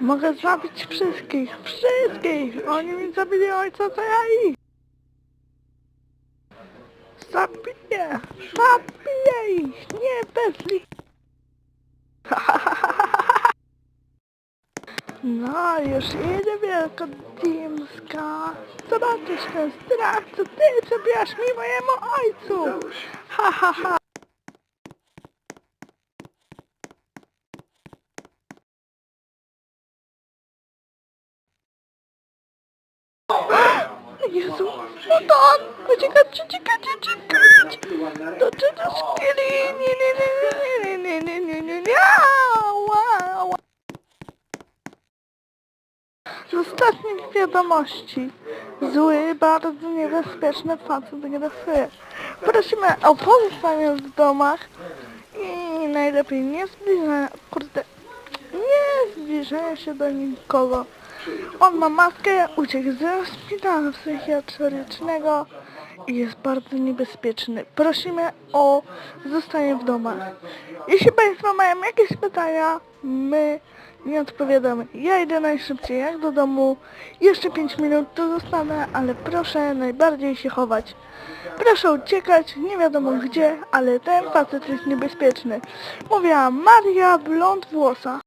Mogę zabić wszystkich, wszystkich! Oni mi zabili ojca, to ja ich! Zabiję! Zabiję ich! Nie, Besli! No, już idzie wielkodimska. Zobaczysz ten strach, co ty zabijasz mi mojemu ojcu! Ha, ha, ha! Jezu, no on! Uciekać, uciekać, uciekać! To czy to skili? Nie, nie, nie, nie, nie, nie, nie, nie, nie, ała. Z ostatnich wiadomości. Zły, bardzo niebezpieczny facet grafy. Prosimy o pozostanie w domach i najlepiej nie zbliżania, kurde, nie zbliżania się do nikogo. On ma maskę, uciekł ze szpitala psychiatrycznego i jest bardzo niebezpieczny. Prosimy o zostanie w domach. Jeśli Państwo mają jakieś pytania, my nie odpowiadamy. Ja idę najszybciej jak do domu. Jeszcze 5 minut to zostanę, ale proszę najbardziej się chować. Proszę uciekać, nie wiadomo gdzie, ale ten facet jest niebezpieczny. Mówiła Maria Blond Włosa.